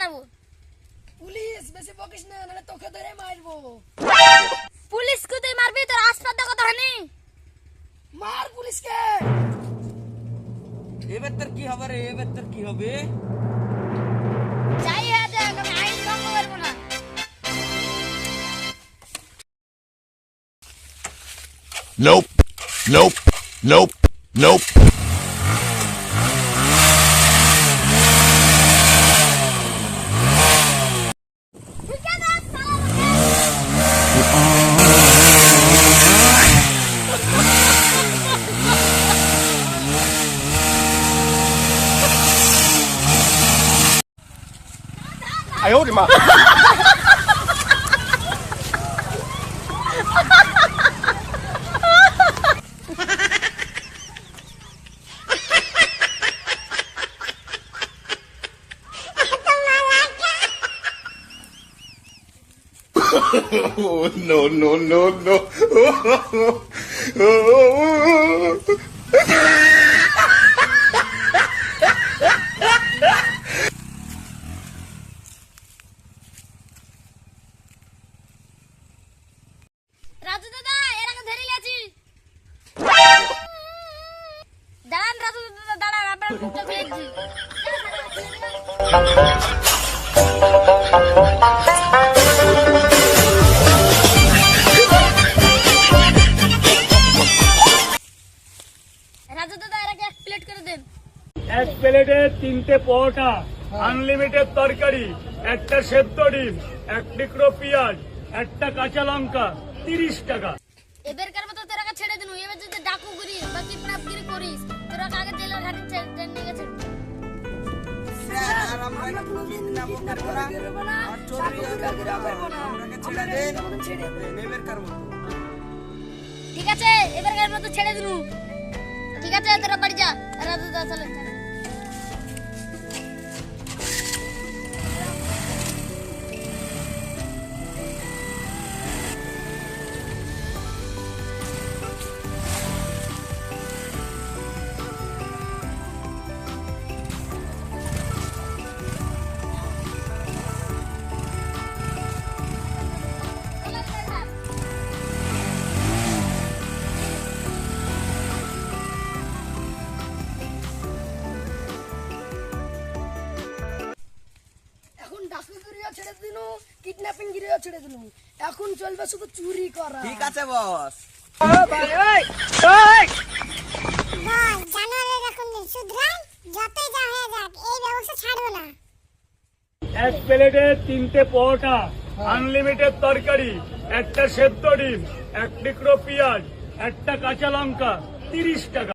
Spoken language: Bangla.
মারবো পুলিশ বেশি বকিস না নাহলে তোকে ধরে মারবো পুলিশ কে তুই মারবি তোর আসপাতা কথা হানি মার পুলিশকে এবার তোর কি হবে রে এবার তোর কি হবে যাই হয়ে যাক আমি আইন ভঙ্গ করব না Nope. Nope. Nope. Nope. 哎呦我的妈！Oh, no, no, no, no. Raju দাদা এর আগে ধরে লিয়েছি দাঁড়ান রাজু দাদা দাঁড়ান আপনার মুখটা খুলেছি রাজু এক প্লেটে তিনটে পরোটা আনলিমিটেড তরকারি একটা সেদ্ধ ডিম এক টুকরো পেঁয়াজ একটা কাঁচা লঙ্কা তিরিশ টাকা। এবারকার মতো তোর ছেড়ে দিন এবার যদি ডাকু করিস বা কিডন্যাপগিরি করিস তোর আগে আগে জেলের ঘাটে ছে- ছে- নিয়ে গেছে। ছেড়ে ছেড়ে ঠিক আছে এবারকার মতো ছেড়ে দিন। ঠিক আছে তোরা বাড়ি যা। রাজু। চলে কিডন্যাপিং গিরিও ছেড়ে দিনু এখন চলবে শুধু চুরি করা। ঠিক আছে বস। ভাই এখন শুধরাই যতই যা হয়ে যাক এই ব্যবস্থা ছাড়বো না। এক প্লেটে তিনটে পরোটা আনলিমিটেড তরকারি একটা সেদ্ধ ডিম এক টুকরো পেঁয়াজ একটা কাঁচা লঙ্কা তিরিশ টাকা।